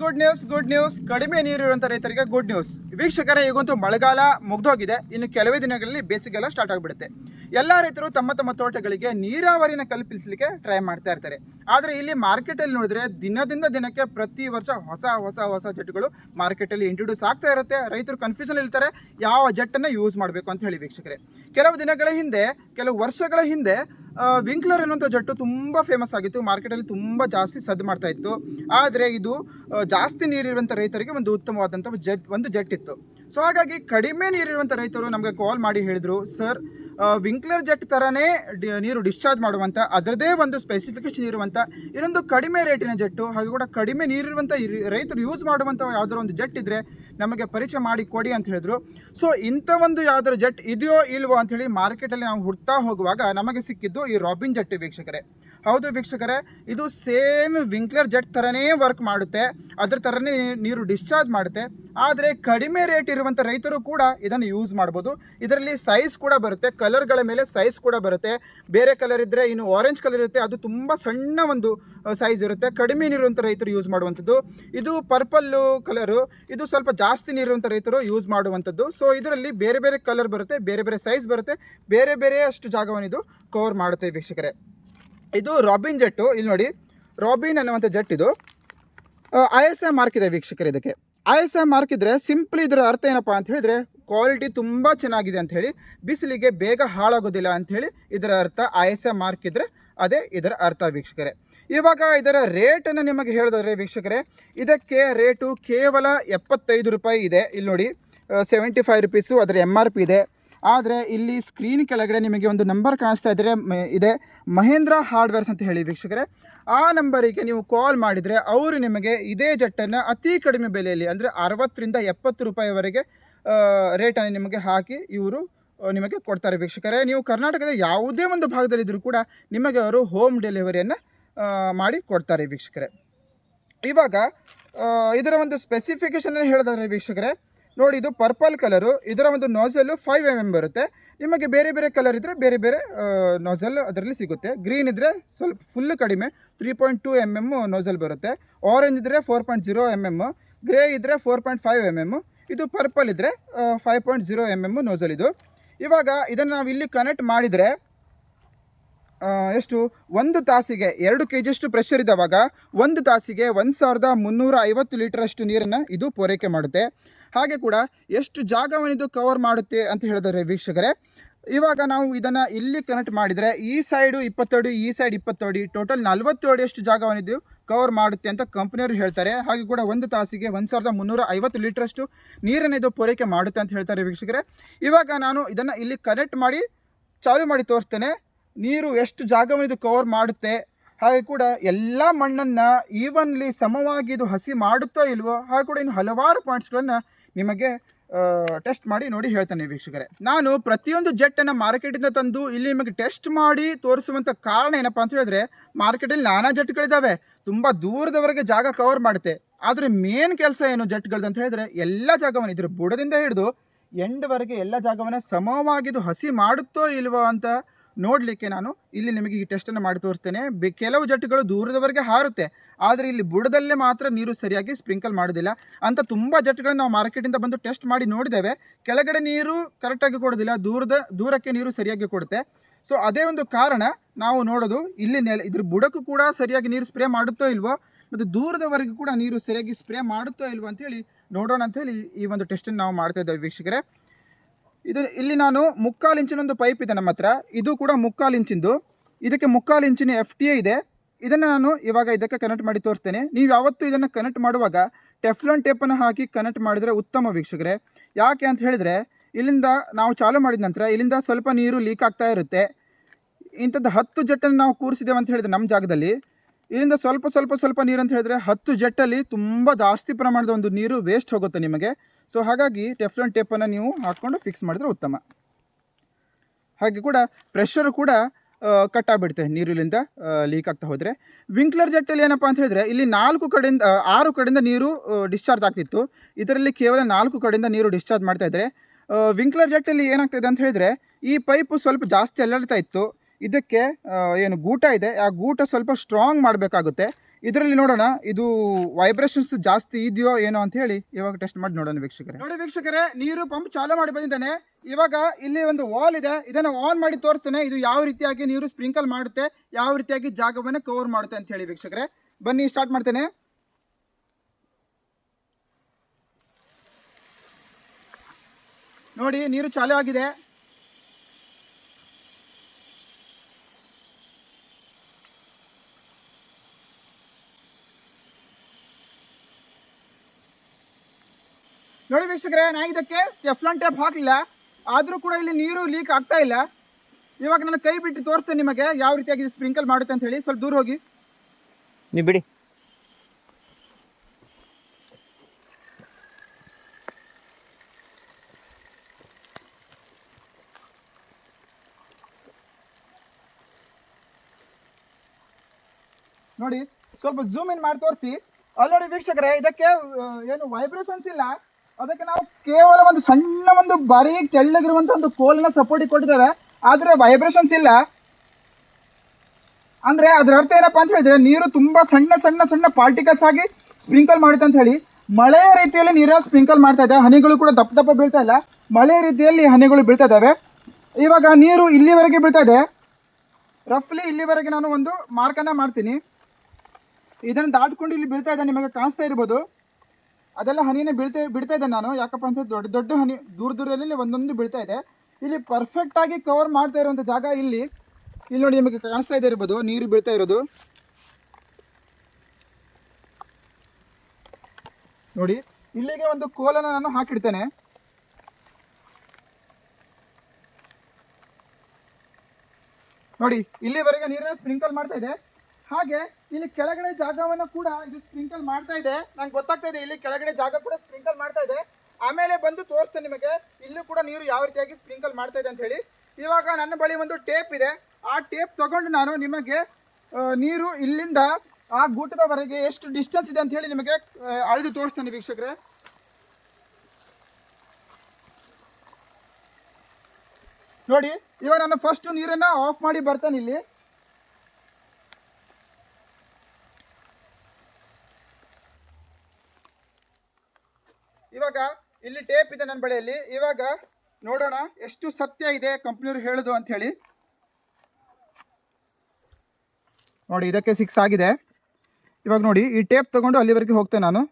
Good news good news ಕಡಿಮೆ ನೀರು ಇರುವಂಥ ರೈತರಿಗೆ ಗುಡ್ ನ್ಯೂಸ್ ವೀಕ್ಷಕರ, ಈಗಂತೂ ಮಳೆಗಾಲ ಮುಗ್ದೋಗಿದೆ. ಇನ್ನು ಕೆಲವೇ ದಿನಗಳಲ್ಲಿ ಬೇಸಿಗೆಲ್ಲ ಸ್ಟಾರ್ಟ್ ಆಗಿಬಿಡುತ್ತೆ. ಎಲ್ಲ ರೈತರು ತಮ್ಮ ತಮ್ಮ ತೋಟಗಳಿಗೆ ನೀರಾವರಿನ ಕಲ್ಪಿಸಲಿಕ್ಕೆ ಟ್ರೈ ಮಾಡ್ತಾ ಇರ್ತಾರೆ. ಆದರೆ ಇಲ್ಲಿ ಮಾರ್ಕೆಟಲ್ಲಿ ನೋಡಿದ್ರೆ ದಿನದಿಂದ ದಿನಕ್ಕೆ ಪ್ರತಿ ವರ್ಷ ಹೊಸ ಹೊಸ ಹೊಸ ಜೆಟ್ಗಳು ಮಾರ್ಕೆಟಲ್ಲಿ ಇಂಟ್ರೊಡ್ಯೂಸ್ ಆಗ್ತಾ ಇರುತ್ತೆ. ರೈತರು ಕನ್ಫ್ಯೂಷನ್ ಇರ್ತಾರೆ, ಯಾವ ಜೆಟ್ಟನ್ನು ಯೂಸ್ ಮಾಡಬೇಕು ಅಂತ ಹೇಳಿ ವೀಕ್ಷಕರೇ. ಕೆಲವು ದಿನಗಳ ಹಿಂದೆ, ಕೆಲವು ವರ್ಷಗಳ ಹಿಂದೆ ವಿಂಕ್ಲರ್ ಅನ್ನುವಂಥ ಜಟ್ಟು ತುಂಬ ಫೇಮಸ್ ಆಗಿತ್ತು. ಮಾರ್ಕೆಟಲ್ಲಿ ತುಂಬ ಜಾಸ್ತಿ ಸದ್ದು ಮಾಡ್ತಾ ಇತ್ತು. ಆದರೆ ಇದು ಜಾಸ್ತಿ ನೀರಿರುವಂಥ ರೈತರಿಗೆ ಒಂದು ಉತ್ತಮವಾದಂಥ ಜಟ್ ಒಂದು ಜಟ್ ಇತ್ತು ಸೊ ಹಾಗಾಗಿ ಕಡಿಮೆ ನೀರಿರುವಂಥ ರೈತರು ನಮಗೆ ಕಾಲ್ ಮಾಡಿ ಹೇಳಿದರು, ಸರ್ ವಿಂಕ್ಲರ್ ಜೆಟ್ ಥರನೇ ಡಿ ನೀರು ಡಿಸ್ಚಾರ್ಜ್ ಮಾಡುವಂಥ ಅದರದೇ ಒಂದು ಸ್ಪೆಸಿಫಿಕೇಶನ್ ಇರುವಂಥ ಇನ್ನೊಂದು ಕಡಿಮೆ ರೇಟಿನ ಜೆಟ್ಟು, ಹಾಗೆ ಕೂಡ ಕಡಿಮೆ ನೀರಿರುವಂಥ ರೈತರು ಯೂಸ್ ಮಾಡುವಂಥ ಯಾವುದಾದ್ರು ಒಂದು ಜೆಟ್ ಇದ್ದರೆ ನಮಗೆ ಪರಿಚಯ ಮಾಡಿ ಕೊಡಿ ಅಂತ ಹೇಳಿದ್ರು. ಸೊ ಇಂಥ ಒಂದು ಯಾವ್ದಾದ್ರು ಜೆಟ್ ಇದೆಯೋ ಇಲ್ವೋ ಅಂಥೇಳಿ ಮಾರ್ಕೆಟಲ್ಲಿ ನಾವು ಹುಡ್ತಾ ಹೋಗುವಾಗ ನಮಗೆ ಸಿಕ್ಕಿದ್ದು ಈ ರಾಬಿನ್ ಜೆಟ್ ವೀಕ್ಷಕರೇ. ಹೌದು ವೀಕ್ಷಕರೇ, ಇದು ಸೇಮ್ ವಿಂಕ್ಲರ್ ಜೆಟ್ ಥರನೇ ವರ್ಕ್ ಮಾಡುತ್ತೆ. ಅದ್ರ ಥರನೇ ನೀರು ಡಿಸ್ಚಾರ್ಜ್ ಮಾಡುತ್ತೆ. ಆದರೆ ಕಡಿಮೆ ರೇಟ್ ಇರುವಂಥ ರೈತರು ಕೂಡ ಇದನ್ನು ಯೂಸ್ ಮಾಡ್ಬೋದು. ಇದರಲ್ಲಿ ಸೈಜ್ ಕೂಡ ಬರುತ್ತೆ ಕಲರ್ಗಳ ಮೇಲೆ ಸೈಜ್ ಕೂಡ ಬರುತ್ತೆ. ಬೇರೆ ಕಲರ್ ಇದ್ದರೆ ಇನ್ನು ಆರೆಂಜ್ ಕಲರ್ ಇರುತ್ತೆ, ಅದು ತುಂಬ ಸಣ್ಣ ಒಂದು ಸೈಜ್ ಇರುತ್ತೆ. ಕಡಿಮೆ ನೀರುವಂಥ ರೈತರು ಯೂಸ್ ಮಾಡುವಂಥದ್ದು. ಇದು ಪರ್ಪಲ್ಲು ಕಲರು ಇದು ಸ್ವಲ್ಪ ಜಾಸ್ತಿ ನೀರುವಂಥ ರೈತರು ಯೂಸ್ ಮಾಡುವಂಥದ್ದು. ಸೊ ಇದರಲ್ಲಿ ಬೇರೆ ಬೇರೆ ಕಲರ್ ಬರುತ್ತೆ, ಬೇರೆ ಬೇರೆ ಸೈಜ್ ಬರುತ್ತೆ. ಬೇರೆ ಬೇರೆ ಅಷ್ಟು ಜಾಗವನ್ನು ಇದು ಕವರ್ ಮಾಡುತ್ತೆ ವೀಕ್ಷಕರೇ. ಇದು ರಾಬಿನ್ ಜೆಟ್ಟು. ಇಲ್ಲಿ ನೋಡಿ ರಾಬಿನ್ ಅನ್ನುವಂಥ ಜೆಟ್ ಇದು. ಐ ಎಸ್ ಐ ಮಾರ್ಕ್ ಇದೆ ವೀಕ್ಷಕರು ಇದಕ್ಕೆ. ಐ ಎಸ್ ಐ ಮಾರ್ಕ್ ಇದ್ದರೆ ಸಿಂಪ್ಲಿ ಇದರ ಅರ್ಥ ಏನಪ್ಪ ಅಂತ ಹೇಳಿದ್ರೆ ಕ್ವಾಲಿಟಿ ತುಂಬ ಚೆನ್ನಾಗಿದೆ ಅಂತ ಹೇಳಿ, ಬಿಸಿಲಿಗೆ ಬೇಗ ಹಾಳಾಗೋದಿಲ್ಲ ಹೇಳಿ ಇದರ ಅರ್ಥ ಐ ಎಸ್ ಐ ಮಾರ್ಕ್ ಇದ್ದರೆ ಅದೇ ಇದರ ಅರ್ಥ ವೀಕ್ಷಕರೇ. ಇವಾಗ ಇದರ ರೇಟನ್ನು ನಿಮಗೆ ಹೇಳಿದ್ರೆ ವೀಕ್ಷಕರೇ, ಇದಕ್ಕೆ ರೇಟು ಕೇವಲ ಎಪ್ಪತ್ತೈದು ರೂಪಾಯಿ ಇದೆ. ಇಲ್ಲಿ ನೋಡಿ ಸೆವೆಂಟಿ ಫೈವ್ ರುಪೀಸು ಅದರ ಎಂ ಆರ್ ಪಿ ಇದೆ. ಆದರೆ ಇಲ್ಲಿ ಸ್ಕ್ರೀನ್ ಕೆಳಗಡೆ ನಿಮಗೆ ಒಂದು ನಂಬರ್ ಕಾಣಿಸ್ತಾ ಇದ್ದರೆ ಇದೆ ಮಹೇಂದ್ರ ಹಾರ್ಡ್ವೇರ್ಸ್ ಅಂತ ಹೇಳಿ ವೀಕ್ಷಕರೇ. ಆ ನಂಬರಿಗೆ ನೀವು ಕಾಲ್ ಮಾಡಿದರೆ ಅವರು ನಿಮಗೆ ಇದೇ ಜಟ್ಟನ್ನು ಅತಿ ಕಡಿಮೆ ಬೆಲೆಯಲ್ಲಿ, ಅಂದರೆ ಅರವತ್ತರಿಂದ ಎಪ್ಪತ್ತು ರೂಪಾಯಿವರೆಗೆ ರೇಟನ್ನು ನಿಮಗೆ ಹಾಕಿ ಇವರು ನಿಮಗೆ ಕೊಡ್ತಾರೆ ವೀಕ್ಷಕರೇ. ನೀವು ಕರ್ನಾಟಕದ ಯಾವುದೇ ಒಂದು ಭಾಗದಲ್ಲಿದ್ದರೂ ಕೂಡ ನಿಮಗೆ ಅವರು ಹೋಮ್ ಡೆಲಿವರಿಯನ್ನು ಮಾಡಿ ಕೊಡ್ತಾರೆ ವೀಕ್ಷಕರೇ. ಇವಾಗ ಇದರ ಒಂದು ಸ್ಪೆಸಿಫಿಕೇಶನ್ ಹೇಳಿದ್ರೆ ವೀಕ್ಷಕರೇ ನೋಡಿ, ಇದು ಪರ್ಪಲ್ ಕಲರು ಇದರ ಒಂದು ನೋಸಲ್ಲು ಫೈವ್ ಎಂ ಎಂ ಬರುತ್ತೆ. ನಿಮಗೆ ಬೇರೆ ಬೇರೆ ಕಲರ್ ಇದ್ದರೆ ಬೇರೆ ಬೇರೆ ನೋಸಲ್ ಅದರಲ್ಲಿ ಸಿಗುತ್ತೆ. ಗ್ರೀನ್ ಇದ್ದರೆ ಸ್ವಲ್ಪ ಫುಲ್ ಕಡಿಮೆ three point two M M nozzle ಬರುತ್ತೆ. ಆರೆಂಜ್ ಇದ್ದರೆ four point zero M M grey ಇದ್ದರೆ four point five M M ಇದು ಪರ್ಪಲ್ ಇದ್ದರೆ five point zero M M nozzle ಇದು. ಇವಾಗ ಇದನ್ನು ನಾವು ಇಲ್ಲಿ ಕನೆಕ್ಟ್ ಮಾಡಿದರೆ ಎಷ್ಟು? ಒಂದು ತಾಸಿಗೆ ಎರಡು ಕೆ ಜಿಯಷ್ಟು ಪ್ರೆಷರ್ ಇದ್ದಾವಾಗ ಒಂದು ತಾಸಿಗೆ ಒಂದು ಸಾವಿರದ ಮುನ್ನೂರ ಐವತ್ತು ಲೀಟರಷ್ಟು ನೀರನ್ನು ಇದು ಪೂರೈಕೆ ಮಾಡುತ್ತೆ. ಹಾಗೆ ಕೂಡ ಎಷ್ಟು ಜಾಗವನ್ನು ಇದು ಕವರ್ ಮಾಡುತ್ತೆ ಅಂತ ಹೇಳಿದರೆ ವೀಕ್ಷಕರೇ, ಇವಾಗ ನಾವು ಇದನ್ನು ಇಲ್ಲಿ ಕನೆಕ್ಟ್ ಮಾಡಿದರೆ ಈ ಸೈಡು ಇಪ್ಪತ್ತಡಿ ಈ ಸೈಡ್ ಇಪ್ಪತ್ತಡಿ ಟೋಟಲ್ ನಲ್ವತ್ತು ಅಡಿಯಷ್ಟು ಜಾಗವನ್ನು ಇದು ಕವರ್ ಮಾಡುತ್ತೆ ಅಂತ ಕಂಪ್ನಿಯವರು ಹೇಳ್ತಾರೆ. ಹಾಗೆ ಕೂಡ ಒಂದು ತಾಸಿಗೆ ಒಂದು ಸಾವಿರದ ಮುನ್ನೂರ ಐವತ್ತು ಲೀಟ್ರಷ್ಟು ನೀರನ್ನು ಇದು ಪೂರೈಕೆ ಮಾಡುತ್ತೆ ಅಂತ ಹೇಳ್ತಾರೆ ವೀಕ್ಷಕರೇ. ಇವಾಗ ನಾನು ಇದನ್ನು ಇಲ್ಲಿ ಕನೆಕ್ಟ್ ಮಾಡಿ, ಚಾಲು ಮಾಡಿ ತೋರಿಸ್ತೇನೆ. ನೀರು ಎಷ್ಟು ಜಾಗವನ್ನು ಇದು ಕವರ್ ಮಾಡುತ್ತೆ, ಹಾಗೆ ಕೂಡ ಎಲ್ಲ ಮಣ್ಣನ್ನು ಈವನ್ಲಿ ಸಮವಾಗಿ ಇದು ಹಸಿ ಮಾಡುತ್ತೋ ಇಲ್ವೋ, ಹಾಗೆ ಕೂಡ ಇನ್ನು ಹಲವಾರು ಪಾಯಿಂಟ್ಸ್ಗಳನ್ನು ನಿಮಗೆ ಟೆಸ್ಟ್ ಮಾಡಿ ನೋಡಿ ಹೇಳ್ತಾನೆ ವೀಕ್ಷಕರೇ. ನಾನು ಪ್ರತಿಯೊಂದು ಜೆಟ್ಟನ್ನು ಮಾರ್ಕೆಟಿಂದ ತಂದು ಇಲ್ಲಿ ನಿಮಗೆ ಟೆಸ್ಟ್ ಮಾಡಿ ತೋರಿಸುವಂಥ ಕಾರಣ ಏನಪ್ಪ ಅಂತ ಹೇಳಿದ್ರೆ ಮಾರ್ಕೆಟಲ್ಲಿ ನಾನಾ ಜೆಟ್ಗಳಿದ್ದಾವೆ ತುಂಬ ದೂರದವರೆಗೆ ಜಾಗ ಕವರ್ ಮಾಡುತ್ತೆ. ಆದರೆ ಮೇನ್ ಕೆಲಸ ಏನು ಜೆಟ್ಗಳದ್ದು ಅಂತ ಹೇಳಿದ್ರೆ, ಎಲ್ಲ ಜಾಗವನ್ನು ಇದ್ರ ಬುಡದಿಂದ ಹಿಡಿದು, ಎಂಡ್ವರೆಗೆ ಎಲ್ಲ ಜಾಗವನ್ನು ಸಮವಾಗಿದು ಹಸಿ ಮಾಡುತ್ತೋ ಇಲ್ವೋ ಅಂತ ನೋಡಲಿಕ್ಕೆ ನಾನು ಇಲ್ಲಿ ನಿಮಗೆ ಈ ಟೆಸ್ಟನ್ನು ಮಾಡಿ ತೋರಿಸ್ತೇನೆ. ಬೆ ಕೆಲವು ಜಟ್ಟುಗಳು ದೂರದವರೆಗೆ ಹಾರುತ್ತೆ. ಆದರೆ ಇಲ್ಲಿ ಬುಡದಲ್ಲೇ ಮಾತ್ರ ನೀರು ಸರಿಯಾಗಿ ಸ್ಪ್ರಿಂಕಲ್ ಮಾಡೋದಿಲ್ಲ. ಅಂತ ತುಂಬ ಜಟ್ಟುಗಳನ್ನು ನಾವು ಮಾರ್ಕೆಟಿಂದ ಬಂದು ಟೆಸ್ಟ್ ಮಾಡಿ ನೋಡಿದ್ದೇವೆ. ಕೆಳಗಡೆ ನೀರು ಕರೆಕ್ಟಾಗಿ ಕೊಡೋದಿಲ್ಲ. ದೂರದ, ದೂರಕ್ಕೆ ನೀರು ಸರಿಯಾಗಿ ಕೊಡುತ್ತೆ. ಸೊ ಅದೇ ಒಂದು ಕಾರಣ ನಾವು ನೋಡೋದು. ಇಲ್ಲಿ ನೆಲೆ ಇದ್ರ ಬುಡಕ್ಕೂ ಕೂಡ ಸರಿಯಾಗಿ ನೀರು ಸ್ಪ್ರೇ ಮಾಡುತ್ತೋ ಇಲ್ವೋ, ಮತ್ತು ದೂರದವರೆಗೂ ಕೂಡ ನೀರು ಸರಿಯಾಗಿ ಸ್ಪ್ರೇ ಮಾಡುತ್ತೋ ಇಲ್ವೋ ಅಂತೇಳಿ ನೋಡೋಣ ಅಂತೇಳಿ ಈ ಒಂದು ಟೆಸ್ಟನ್ನು ನಾವು ಮಾಡ್ತಾ ಇದ್ದೇವೆ ವೀಕ್ಷಕರೇ. ಇದು ಇಲ್ಲಿ ನಾನು ಮುಕ್ಕಾಲು ಇಂಚಿನ ಒಂದು ಪೈಪ್ ಇದೆ ನಮ್ಮ ಹತ್ರ. ಇದು ಕೂಡ ಮುಕ್ಕಾಲು ಇಂಚಿಂದು. ಇದಕ್ಕೆ ಮುಕ್ಕಾಲು ಇಂಚಿನ ಎಫ್ ಟಿ ಎ ಇದೆ. ಇದನ್ನು ನಾನು ಇವಾಗ ಇದಕ್ಕೆ ಕನೆಕ್ಟ್ ಮಾಡಿ ತೋರಿಸ್ತೇನೆ. ನೀವು ಯಾವತ್ತೂ ಇದನ್ನು ಕನೆಕ್ಟ್ ಮಾಡುವಾಗ ಟೆಫ್ಲಾನ್ ಟೇಪನ್ನು ಹಾಕಿ ಕನೆಕ್ಟ್ ಮಾಡಿದರೆ ಉತ್ತಮ ವೀಕ್ಷಕರೇ. ಯಾಕೆ ಅಂತ ಹೇಳಿದರೆ, ಇಲ್ಲಿಂದ ನಾವು ಚಾಲು ಮಾಡಿದ ನಂತರ ಇಲ್ಲಿಂದ ಸ್ವಲ್ಪ ನೀರು ಲೀಕ್ ಆಗ್ತಾ ಇರುತ್ತೆ. ಇಂಥದ್ದು ಹತ್ತು ಜೆಟ್ಟನ್ನು ನಾವು ಕೂರಿಸಿದ್ದೇವೆ ಅಂತ ಹೇಳಿದ್ರೆ ನಮ್ಮ ಜಾಗದಲ್ಲಿ. ಇಲ್ಲಿಂದ ಸ್ವಲ್ಪ ಸ್ವಲ್ಪ ಸ್ವಲ್ಪ ನೀರು ಅಂತ ಹೇಳಿದ್ರೆ ಹತ್ತು ಜೆಟ್ಟಲ್ಲಿ ತುಂಬ ಜಾಸ್ತಿ ಪ್ರಮಾಣದ ಒಂದು ನೀರು ವೇಸ್ಟ್ ಹೋಗುತ್ತೆ ನಿಮಗೆ. ಸೊ ಹಾಗಾಗಿ ಟೆಫ್ಲನ್ ಟೇಪನ್ನು ನೀವು ಹಾಕ್ಕೊಂಡು ಫಿಕ್ಸ್ ಮಾಡಿದ್ರೆ ಉತ್ತಮ. ಹಾಗೆ ಕೂಡ ಪ್ರೆಷರು ಕೂಡ ಕಟ್ ಆಗಿಬಿಡುತ್ತೆ ನೀರಿಲಿಂದ ಲೀಕ್ ಆಗ್ತಾ ಹೋದರೆ. ವಿಂಕ್ಲರ್ ಜೆಟ್ಟಲ್ಲಿ ಏನಪ್ಪ ಅಂತ ಹೇಳಿದ್ರೆ, ಇಲ್ಲಿ ನಾಲ್ಕು ಕಡೆಯಿಂದ ಆರು ಕಡೆಯಿಂದ ನೀರು ಡಿಸ್ಚಾರ್ಜ್ ಆಗ್ತಿತ್ತು. ಇದರಲ್ಲಿ ಕೇವಲ ನಾಲ್ಕು ಕಡೆಯಿಂದ ನೀರು ಡಿಸ್ಚಾರ್ಜ್ ಮಾಡ್ತಾ ಇದ್ದಾರೆ. ವಿಂಕ್ಲರ್ ಜೆಟ್ಟಲ್ಲಿ ಏನಾಗ್ತಿದೆ ಅಂತ ಹೇಳಿದ್ರೆ, ಈ ಪೈಪು ಸ್ವಲ್ಪ ಜಾಸ್ತಿ ಅಲ್ಲಾಡ್ತಾ ಇತ್ತು. ಇದಕ್ಕೆ ಏನು ಗೂಟ ಇದೆ. ಆ ಗೂಟ ಸ್ವಲ್ಪ ಸ್ಟ್ರಾಂಗ್ ಮಾಡಬೇಕಾಗುತ್ತೆ. ಇದರಲ್ಲಿ ನೋಡೋಣ, ಇದು ವೈಬ್ರೇಷನ್ಸ್ ಜಾಸ್ತಿ ಇದೆಯೋ ಏನೋ ಅಂತ ಹೇಳಿ ಇವಾಗ ಟೆಸ್ಟ್ ಮಾಡಿ ನೋಡೋಣ ವೀಕ್ಷಕರೇ. ನೋಡಿ ವೀಕ್ಷಕರೇ, ನೀರು ಪಂಪ್ ಚಾಲು ಮಾಡಿ ಬಂದಿದ್ದಾನೆ. ಇವಾಗ ಇಲ್ಲಿ ಒಂದು ವಾಲ್ ಇದೆ, ಇದನ್ನು ಆನ್ ಮಾಡಿ ತೋರಿಸ್ತೇನೆ. ಇದು ಯಾವ ರೀತಿಯಾಗಿ ನೀರು ಸ್ಪ್ರಿಂಕಲ್ ಮಾಡುತ್ತೆ, ಯಾವ ರೀತಿಯಾಗಿ ಜಾಗವನ್ನು ಕವರ್ ಮಾಡುತ್ತೆ ಅಂತ ಹೇಳಿ ವೀಕ್ಷಕರೇ. ಬನ್ನಿ ಸ್ಟಾರ್ಟ್ ಮಾಡ್ತೇನೆ. ನೋಡಿ, ನೀರು ಚಾಲು ಆಗಿದೆ. ನೋಡಿ ವೀಕ್ಷಕರೇ ನಾನು ಇದಕ್ಕೆ ಎಫ್ಲಾನ್ ಟೇಪ್ ಹಾಕಲಿಲ್ಲ. ಆದರೂ ಕೂಡ ಇಲ್ಲಿ ನೀರು ಲೀಕ್ ಆಗ್ತಾ ಇಲ್ಲ. ಇವಾಗ ನಾನು ಕೈ ಬಿಟ್ಟು ತೋರಿಸ್ತೇನೆ ನಿಮಗೆ ಯಾವ ರೀತಿಯಾಗಿ ಇದು ಸ್ಪ್ರಿಂಕಲ್ ಮಾಡುತ್ತೆ ಅಂತ ಹೇಳಿ. ಸ್ವಲ್ಪ ದೂರ ಹೋಗಿ. ನೀವು ಬಿಡಿ. ನೋಡಿ ಸ್ವಲ್ಪ ಜೂಮ್ ಇನ್ ಮಾಡಿ ತೋರಿಸಿ. ಅಲ್ಲಿ ನೋಡಿ ವೀಕ್ಷಕರೇ ಇದಕ್ಕೆ ಏನು ವೈಬ್ರೇಷನ್ಸ್ ಇಲ್ಲ. ಅದಕ್ಕೆ ನಾವು ಕೇವಲ ಒಂದು ಸಣ್ಣ ಒಂದು ಬಾರಿ ತೆಳ್ಳಗಿರುವಂತ ಒಂದು ಕೋಲನ್ನ ಸಪೋರ್ಟ್ ಕೊಟ್ಟಿದ್ದೇವೆ. ಆದರೆ ವೈಬ್ರೇಷನ್ಸ್ ಇಲ್ಲ. ಅಂದ್ರೆ ಅದರ ಅರ್ಥ ಏನಪ್ಪಾ ಅಂತ ಹೇಳಿದ್ರೆ ನೀರು ತುಂಬಾ ಸಣ್ಣ ಸಣ್ಣ ಸಣ್ಣ ಪಾರ್ಟಿಕಲ್ಸ್ ಆಗಿ ಸ್ಪ್ರಿಂಕಲ್ ಮಾಡುತ್ತೆ ಅಂತ ಹೇಳಿ. ಮಳೆಯ ರೀತಿಯಲ್ಲಿ ನೀರನ್ನು ಸ್ಪ್ರಿಂಕಲ್ ಮಾಡ್ತಾ ಇದೆ. ಹನಿಗಳು ಕೂಡ ದಪ್ಪ ದಪ್ಪ ಬೀಳ್ತಾ ಇಲ್ಲ. ಮಳೆಯ ರೀತಿಯಲ್ಲಿ ಹನಿಗಳು ಬೀಳ್ತಾ ಇದ್ದಾವೆ. ಇವಾಗ ನೀರು ಇಲ್ಲಿವರೆಗೆ ಬೀಳ್ತಾ ಇದೆ. ರಫ್ಲಿ ಇಲ್ಲಿವರೆಗೆ ನಾನು ಒಂದು ಮಾರ್ಕನ್ನ ಮಾಡ್ತೀನಿ. ಇದನ್ನು ದಾಟ್ಕೊಂಡು ಇಲ್ಲಿ ಬೀಳ್ತಾ ಇದೆ. ನಿಮಗೆ ಕಾಣಿಸ್ತಾ ಇರ್ಬೋದು. ಅದೆಲ್ಲ ಹನಿನೇ ಬೀಳ್ತಾ ಬಿಡ್ತಾ ಇದ್ದೆ ನಾನು. ಯಾಕಪ್ಪ ಅಂತ ದೊಡ್ಡ ದೊಡ್ಡ ಹನಿ, ದೂರ ದೂರದಲ್ಲಿ ಒಂದೊಂದು ಬೀಳ್ತಾ ಇದೆ. ಇಲ್ಲಿ ಪರ್ಫೆಕ್ಟ್ ಆಗಿ ಕವರ್ ಮಾಡ್ತಾ ಇರುವಂಥ ಜಾಗ ಇಲ್ಲಿ ಇಲ್ಲಿ ನೋಡಿ ನಿಮಗೆ ಕಾಣಿಸ್ತಾ ಇದೆ ಇರ್ಬೋದು, ನೀರು ಬೀಳ್ತಾ ಇರೋದು. ನೋಡಿ, ಇಲ್ಲಿಗೆ ಒಂದು ಕೋಲನ್ನು ನಾನು ಹಾಕಿಡ್ತೇನೆ. ನೋಡಿ, ಇಲ್ಲಿವರೆಗೆ ನೀರನ್ನು ಸ್ಪ್ರಿಂಕಲ್ ಮಾಡ್ತಾ ಇದೆ ಹಾಗೆ ಇಲ್ಲಿ ಕೆಳಗಡೆ ಜಾಗವನ್ನು ಕೂಡ ಇದು ಸ್ಪ್ರಿಂಕಲ್ ಮಾಡ್ತಾ ಇದೆ. ನಂಗೆ ಗೊತ್ತಾಗ್ತಾ ಇದೆ ಇಲ್ಲಿ ಕೆಳಗಡೆ ಜಾಗ ಕೂಡ ಸ್ಪ್ರಿಂಕಲ್ ಮಾಡ್ತಾ ಇದೆ. ಆಮೇಲೆ ಬಂದು ತೋರಿಸ್ತೇನೆ ನಿಮಗೆ. ಇಲ್ಲೂ ಕೂಡ ನೀರು ಯಾವ ರೀತಿಯಾಗಿ ಸ್ಪ್ರಿಂಕಲ್ ಮಾಡ್ತಾ ಇದೆ ಅಂತ ಹೇಳಿ ಇವಾಗ ನನ್ನ ಬಳಿ ಒಂದು ಟೇಪ್ ಇದೆ. ಆ ಟೇಪ್ ತಗೊಂಡು ನಾನು ನಿಮಗೆ ನೀರು ಇಲ್ಲಿಂದ ಆ ಗೂಟದವರೆಗೆ ಎಷ್ಟು ಡಿಸ್ಟೆನ್ಸ್ ಇದೆ ಅಂತ ಹೇಳಿ ನಿಮಗೆ ಅಳೆದು ತೋರಿಸ್ತೇನೆ ವೀಕ್ಷಕರೇ. ನೋಡಿ, ಇವಾಗ ನಾನು ಫಸ್ಟ್ ನೀರನ್ನು ಆಫ್ ಮಾಡಿ ಬರ್ತೇನೆ ಇಲ್ಲಿ. ಇವಾಗ ಇಲ್ಲಿ ಟೇಪ್ ಇದೆ ನನ್ನ ಬಳಿಯಲ್ಲಿ. ಇವಾಗ ನೋಡೋಣ ಎಷ್ಟು ಸತ್ಯ ಇದೆ ಕಂಪ್ನಿಯವರು ಹೇಳೋದು ಅಂತ ಹೇಳಿ. ನೋಡಿ, ಇದಕ್ಕೆ ಸಿಕ್ಸ್ ಆಗಿದೆ. ಇವಾಗ ನೋಡಿ, ಈ ಟೇಪ್ ತಗೊಂಡು ಅಲ್ಲಿವರೆಗೆ ಹೋಗ್ತೇನೆ ನಾನು.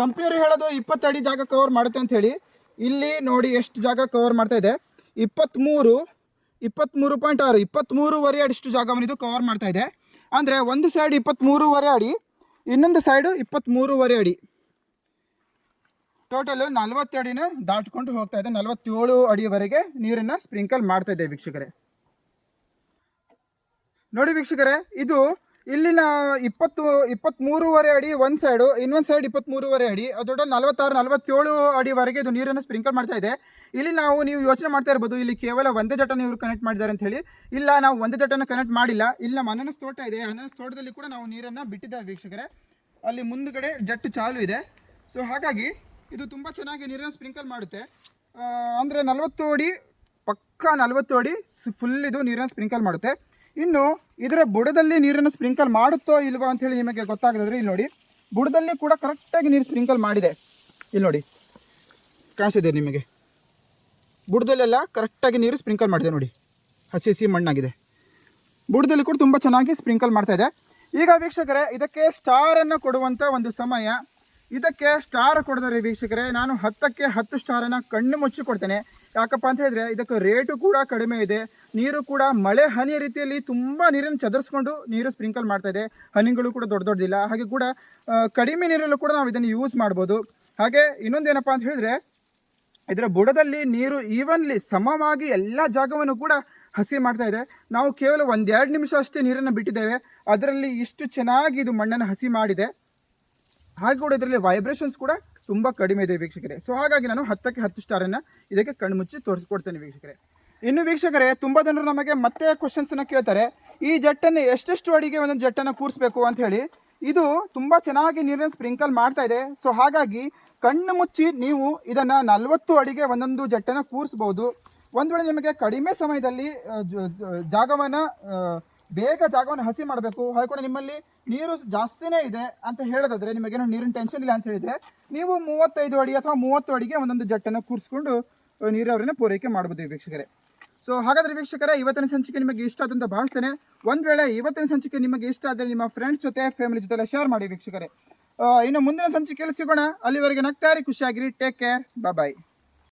ಕಂಪ್ನಿಯವರು ಹೇಳೋದು ಇಪ್ಪತ್ತಡಿ ಜಾಗ ಕವರ್ ಮಾಡುತ್ತೆ ಅಂತ ಹೇಳಿ. ಇಲ್ಲಿ ನೋಡಿ ಎಷ್ಟು ಜಾಗ ಕವರ್ ಮಾಡ್ತಾ ಇದೆ. ಇಪ್ಪತ್ತ್ಮೂರು ಇಪ್ಪತ್ತ್ಮೂರು ಪಾಯಿಂಟ್ ಆರು ಇಪ್ಪತ್ತ್ಮೂರುವರೆ ಅಡಿಷ್ಟು ಜಾಗವನ್ನು ಇದು ಕವರ್ ಮಾಡ್ತಾ ಇದೆ. ಅಂದರೆ ಒಂದು ಸೈಡ್ ಇಪ್ಪತ್ತ್ಮೂರುವರೆ ಅಡಿ ಇನ್ನೊಂದು ಸೈಡು ಇಪ್ಪತ್ತ್ಮೂರುವರೆ ಅಡಿ ಟೋಟಲ್ ನಲ್ವತ್ತು ಅಡಿನ ದಾಟ್ಕೊಂಡು ಹೋಗ್ತಾ ಇದೆ. ನಲವತ್ತೇಳು ಅಡಿವರೆಗೆ ನೀರನ್ನು ಸ್ಪ್ರಿಂಕಲ್ ಮಾಡ್ತಾ ಇದೆ ವೀಕ್ಷಕರೇ. ನೋಡಿ ವೀಕ್ಷಕರೇ, ಇದು ಇಲ್ಲಿನ ಇಪ್ಪತ್ತು ಇಪ್ಪತ್ತ್ಮೂರುವರೆ ಅಡಿ ಒಂದು ಸೈಡು ಇನ್ನೊಂದು ಸೈಡ್ ಇಪ್ಪತ್ತ್ಮೂರುವರೆ ಅಡಿ, ಅದೊಡ್ಡ ನಲವತ್ತಾರು, ನಲವತ್ತೇಳು ಅಡಿವರೆಗೆ ಇದು ನೀರನ್ನು ಸ್ಪ್ರಿಂಕಲ್ ಮಾಡ್ತಾ ಇದೆ. ಇಲ್ಲಿ ನಾವು, ನೀವು ಯೋಚನೆ ಮಾಡ್ತಾ ಇರ್ಬೋದು, ಇಲ್ಲಿ ಕೇವಲ ಒಂದೇ ಜಟನ ಇವರು ಕನೆಕ್ಟ್ ಮಾಡಿದ್ದಾರೆ ಅಂತ ಹೇಳಿ. ಇಲ್ಲ, ನಾವು ಒಂದೇ ಜಟನ ಕನೆಕ್ಟ್ ಮಾಡಿಲ್ಲ. ಇಲ್ಲಿ ನಮ್ಮ ಅನನಸ್ ತೋಟ ಇದೆ. ಅನನಸ್ ತೋಟದಲ್ಲಿ ಕೂಡ ನಾವು ನೀರನ್ನು ಬಿಟ್ಟಿದ್ದೇವೆ ವೀಕ್ಷಕರೇ. ಅಲ್ಲಿ ಮುಂದುಗಡೆ ಜಟ್ಟು ಚಾಲು ಇದೆ. ಸೊ ಹಾಗಾಗಿ ಇದು ತುಂಬ ಚೆನ್ನಾಗಿ ನೀರನ್ನು ಸ್ಪ್ರಿಂಕಲ್ ಮಾಡುತ್ತೆ. ಅಂದರೆ ನಲವತ್ತು ಅಡಿ, ಪಕ್ಕಾ ನಲವತ್ತು ಅಡಿ, ಫುಲ್ ಇದು ನೀರನ್ನು ಸ್ಪ್ರಿಂಕಲ್ ಮಾಡುತ್ತೆ. ಇನ್ನು ಇದರ ಬುಡದಲ್ಲಿ ನೀರನ್ನು ಸ್ಪ್ರಿಂಕಲ್ ಮಾಡುತ್ತೋ ಇಲ್ವೋ ಅಂತ ಹೇಳಿ ನಿಮಗೆ ಗೊತ್ತಾಗದ್ರೆ ಇಲ್ಲಿ ನೋಡಿ. ಬುಡದಲ್ಲಿ ಕೂಡ ಕರೆಕ್ಟಾಗಿ ನೀರು ಸ್ಪ್ರಿಂಕಲ್ ಮಾಡಿದೆ. ಇಲ್ಲಿ ನೋಡಿ. ಕಾಣಿಸಿದೆ ನಿಮಗೆ. ಬುಡದಲ್ಲೆಲ್ಲ ಕರೆಕ್ಟಾಗಿ ನೀರು ಸ್ಪ್ರಿಂಕಲ್ ಮಾಡಿದೆ ನೋಡಿ. ಹಸಿ ಹಸಿ ಮಣ್ಣಾಗಿದೆ. ಬುಡದಲ್ಲಿ ಕೂಡ ತುಂಬ ಚೆನ್ನಾಗಿ ಸ್ಪ್ರಿಂಕಲ್ ಮಾಡ್ತಾ ಇದೆ. ಈಗ ವೀಕ್ಷಕರೇ, ಇದಕ್ಕೆ ಸ್ಟಾರನ್ನು ಕೊಡುವಂಥ ಒಂದು ಸಮಯ. ಇದಕ್ಕೆ ಸ್ಟಾರ್ ಕೊಡಿದರೆ ವೀಕ್ಷಕರೇ, ನಾನು ಹತ್ತಕ್ಕೆ ಹತ್ತು ಸ್ಟಾರನ್ನು ಕಣ್ಣು ಮುಚ್ಚಿ ಕೊಡ್ತೇನೆ. ಯಾಕಪ್ಪ ಅಂತ ಹೇಳಿದ್ರೆ ಇದಕ್ಕೆ ರೇಟು ಕೂಡ ಕಡಿಮೆ ಇದೆ. ನೀರು ಕೂಡ ಮಳೆ, ಹನಿ ರೀತಿಯಲ್ಲಿ ತುಂಬ ನೀರನ್ನು ಚದರಿಸ್ಕೊಂಡು ನೀರು ಸ್ಪ್ರಿಂಕಲ್ ಮಾಡ್ತಾ ಇದೆ. ಹನಿಗಳು ಕೂಡ ದೊಡ್ಡ ದೊಡ್ಡದಿಲ್ಲ ಹಾಗೆ ಕೂಡ ಕಡಿಮೆ ನೀರಲ್ಲೂ ಕೂಡ ನಾವು ಇದನ್ನು ಯೂಸ್ ಮಾಡ್ಬೋದು. ಹಾಗೆ ಇನ್ನೊಂದೇನಪ್ಪ ಅಂತ ಹೇಳಿದ್ರೆ, ಇದರ ಬುಡದಲ್ಲಿ ನೀರು ಈವನ್ಲಿ ಸಮವಾಗಿ ಎಲ್ಲ ಜಾಗವನ್ನು ಕೂಡ ಹಸಿ ಮಾಡ್ತಾ ಇದೆ. ನಾವು ಕೇವಲ ಒಂದೆರಡು ನಿಮಿಷ ಅಷ್ಟೇ ನೀರನ್ನು ಬಿಟ್ಟಿದ್ದೇವೆ. ಅದರಲ್ಲಿ ಇಷ್ಟು ಚೆನ್ನಾಗಿ ಇದು ಮಣ್ಣನ್ನು ಹಸಿ ಮಾಡಿದೆ. ಹಾಗೆ ಕೂಡ ಇದರಲ್ಲಿ ವೈಬ್ರೇಷನ್ಸ್ ಕೂಡ ತುಂಬ ಕಡಿಮೆ ಇದೆ ವೀಕ್ಷಕರೇ. ಸೊ ಹಾಗಾಗಿ ನಾನು ಹತ್ತಕ್ಕೆ ಹತ್ತು ಸ್ಟಾರನ್ನು ಇದಕ್ಕೆ ಕಣ್ಮುಚ್ಚಿ ತೋರಿಸ್ಕೊಡ್ತೇನೆ ವೀಕ್ಷಕರೇ. ಇನ್ನು ವೀಕ್ಷಕರೇ, ತುಂಬ ಜನರು ನಮಗೆ ಮತ್ತೆ ಕ್ವಶನ್ಸನ್ನು ಕೇಳ್ತಾರೆ. ಈ ಜಟ್ಟನ್ನು ಎಷ್ಟೆಷ್ಟು ಅಡಿಗೆ ಒಂದೊಂದು ಜಟ್ಟನ್ನು ಕೂರಿಸ್ಬೇಕು ಅಂತ ಹೇಳಿ, ಇದು ತುಂಬ ಚೆನ್ನಾಗಿ ನೀರನ್ನು ಸ್ಪ್ರಿಂಕಲ್ ಮಾಡ್ತಾ ಇದೆ. ಸೊ ಹಾಗಾಗಿ ಕಣ್ಣು ಮುಚ್ಚಿ ನೀವು ಇದನ್ನು ನಲವತ್ತು ಅಡಿಗೆ ಒಂದೊಂದು ಜಟ್ಟನ್ನು ಕೂರಿಸ್ಬೋದು. ಒಂದು ವೇಳೆ ನಿಮಗೆ ಕಡಿಮೆ ಸಮಯದಲ್ಲಿ ಜಾಗವನ್ನು ಬೇಗ ಜಾಗವನ್ನು ಹಸಿ ಮಾಡಬೇಕು. ಹಾಗೆ ಕೂಡ ನಿಮ್ಮಲ್ಲಿ ನೀರು ಜಾಸ್ತಿನೇ ಇದೆ ಅಂತ ಹೇಳೋದಾದ್ರೆ ನಿಮಗೇನು ನೀರಿನ ಟೆನ್ಷನ್ ಇಲ್ಲ ಅಂತ ಹೇಳಿದ್ರೆ ನೀವು ಮೂವತ್ತೈದು ಅಡಿ ಅಥವಾ ಮೂವತ್ತು ಅಡಿಗೆ ಒಂದೊಂದು ಜಟ್ಟನ್ನು ಕೂರಿಸ್ಕೊಂಡು ನೀರಾವರಿನ ಪೂರೈಕೆ ಮಾಡ್ಬೋದು ವೀಕ್ಷಕರೇ. ಸೊ ಹಾಗಾದ್ರೆ ವೀಕ್ಷಕರೇ, ಇವತ್ತಿನ ಸಂಚಿಕೆ ನಿಮಗೆ ಇಷ್ಟ ಆದಂತ ಭಾವಿಸ್ತೇನೆ. ಒಂದು ವೇಳೆ ಇವತ್ತಿನ ಸಂಚಿಕೆ ನಿಮಗೆ ಇಷ್ಟ ಆದರೆ ನಿಮ್ಮ ಫ್ರೆಂಡ್ಸ್ ಜೊತೆ ಫ್ಯಾಮಿಲಿ ಜೊತೆ ಶೇರ್ ಮಾಡಿ ವೀಕ್ಷಕರೇ. ಇನ್ನು ಮುಂದಿನ ಸಂಚಿಕೆಯಲ್ಲಿ ಸಿಗೋಣ. ಅಲ್ಲಿವರೆಗೆ ನಗ್ತಾರಿ ಖುಷಿಯಾಗಿರಿ. Take care bye